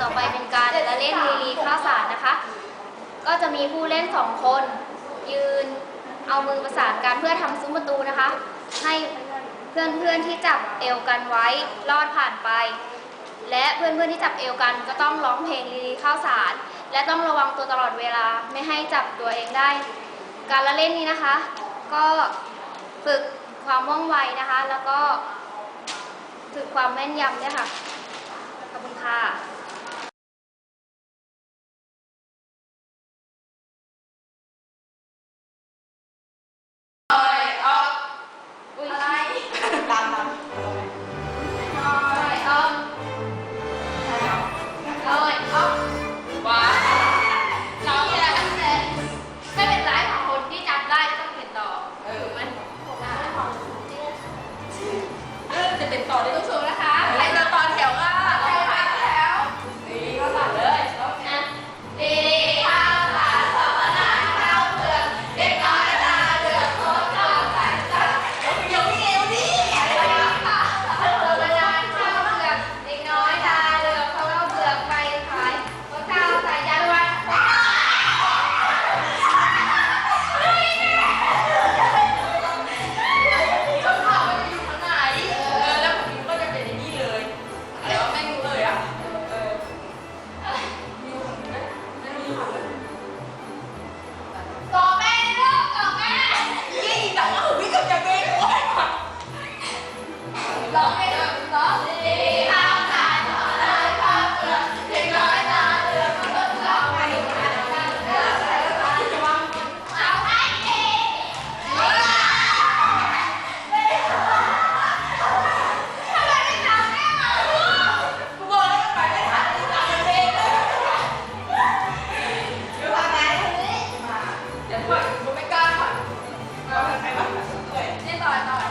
ต่อไปเป็นการละเล่นลีลีข้าวสารนะคะ ก็จะมีผู้เล่นสองคน ยืนเอามือประสานกันเพื่อทำซุ้มประตูนะคะ ให้เพื่อนๆที่จับเอวกันไว้ลอดผ่านไป และเพื่อนๆที่จับเอวกันก็ต้องร้องเพลงลีลีข้าวสาร และต้องระวังตัวตลอดเวลาไม่ให้จับตัวเองได้ การละเล่นนี้นะคะ ก็ฝึกความว่องไวนะคะ แล้วก็ฝึกความแม่นยำด้วยค่ะขอบคุณค่ะ ต่อแม่เลิกต่อแม่ยี่ต่ว่าหุ่นกัจะเปด้องเลยร้องเลย 到了到了。